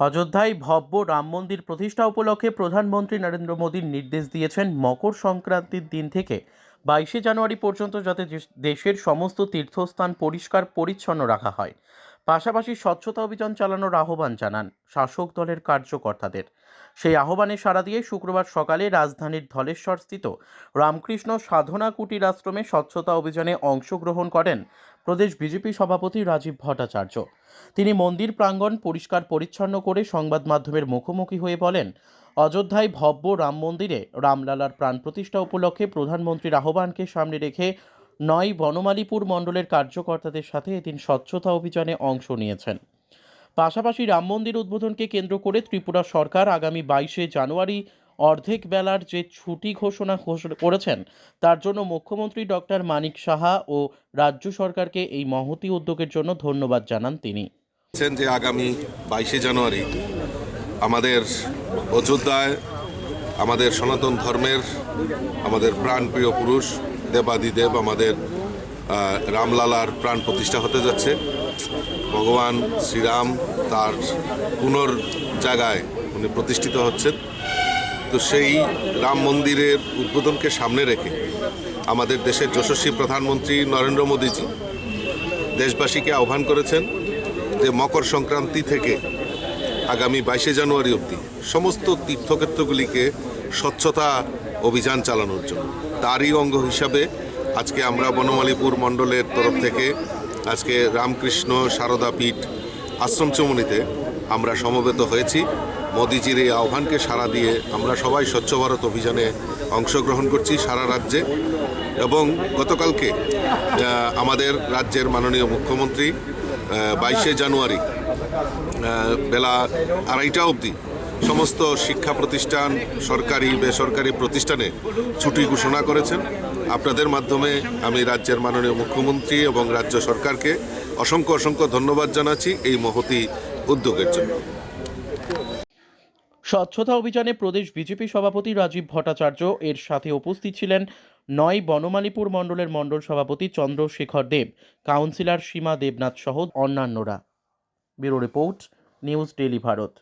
অযোধ্যায় ভব্য রাম মন্দির প্রতিষ্ঠা উপলক্ষে প্রধানমন্ত্রী নরেন্দ্র মোদীর নির্দেশ দিয়েছেন মকর সংক্রান্তির দিন থেকে বাইশে জানুয়ারি পর্যন্ত যাতে দেশ- দেশের সমস্ত তীর্থস্থান পরিষ্কার পরিচ্ছন্ন রাখা হয়। পাশাপাশি স্বচ্ছতা অভিযান চালানোর আহ্বান জানান শাসক দলের কার্যকর্তাদের। সেই আহ্বানে সাড়া দিয়ে শুক্রবার সকালে রাজধানীর ধলেশ্বরস্থিত রামকৃষ্ণ সাধনা কুটির আশ্রমে স্বচ্ছতা অভিযানে অংশগ্রহণ করেন প্রদেশ বিজেপি সভাপতি রাজীব ভট্টাচার্য। তিনি মন্দির প্রাঙ্গণ পরিষ্কার পরিচ্ছন্ন করে সংবাদ মাধ্যমের মুখোমুখি হয়ে বলেন, অযোধ্যায় ভব্য রাম মন্দিরে রামলালার প্রাণ প্রতিষ্ঠা উপলক্ষে প্রধানমন্ত্রীর আহ্বানকে সামনে রেখে নয় বনমালীপুর মণ্ডলের কার্যকর্তাদের সাথে এদিন স্বচ্ছতা অভিযানে অংশ নিয়েছেন। পাশাপাশি রাম মন্দির উদ্বোধনকে কেন্দ্র করে ত্রিপুরা সরকার আগামী বাইশে জানুয়ারি অর্ধেক বেলার যে ছুটি ঘোষণা করেছেন, তার জন্য মুখ্যমন্ত্রী ডক্টর মানিক সাহা ও রাজ্য সরকারকে এই মহতি উদ্যোগের জন্য ধন্যবাদ জানান তিনি। যে আগামী বাইশে জানুয়ারি আমাদের অযোধ্যায়, আমাদের সনাতন ধর্মের, আমাদের প্রাণপ্রিয় পুরুষ দেবাদিদেব আমাদের রামলালার প্রাণ প্রতিষ্ঠা হতে যাচ্ছে। ভগবান শ্রীরাম তার পুনর জায়গায় উনি প্রতিষ্ঠিত হচ্ছেন। তো সেই রাম মন্দিরের উদ্বোধনকে সামনে রেখে আমাদের দেশের যশস্বী প্রধানমন্ত্রী নরেন্দ্র মোদীজি দেশবাসীকে আহ্বান করেছেন যে মকর সংক্রান্তি থেকে আগামী বাইশে জানুয়ারি অবধি সমস্ত তীর্থক্ষেত্রগুলিকে স্বচ্ছতা অভিযান চালানোর জন্য। তারই অঙ্গ হিসাবে আজকে আমরা বনমালীপুর মণ্ডলের তরফ থেকে আজকে রামকৃষ্ণ সারদা পীঠ আশ্রম চমনিতে আমরা সমবেত হয়েছি। মোদিজির এই আহ্বানকে সাড়া দিয়ে আমরা সবাই স্বচ্ছ ভারত অভিযানে অংশগ্রহণ করছি সারা রাজ্যে। এবং গতকালকে আমাদের রাজ্যের মাননীয় মুখ্যমন্ত্রী বাইশে জানুয়ারি বেলা আড়াইটা অবধি সমস্ত শিক্ষা প্রতিষ্ঠান, সরকারি, বেসরকারি প্রতিষ্ঠানে ছুটি ঘোষণা করেছেন। আপনাদের মাধ্যমে আমি রাজ্যের মাননীয় মুখ্যমন্ত্রী এবং রাজ্য সরকারকে অসংখ্য অসংখ্য ধন্যবাদ জানাচ্ছি এই মহতি উদ্যোগের জন্য। স্বচ্ছতা অভিযানে প্রদেশ বিজেপি সভাপতি রাজীব ভট্টাচার্য এর সাথে উপস্থিত ছিলেন নয় বনমালীপুর মণ্ডলের মণ্ডল সভাপতি চন্দ্রশেখর দেব, কাউন্সিলর সীমা দেবনাথ সহ অন্যান্যরা। Bureau report, news daily Bharat.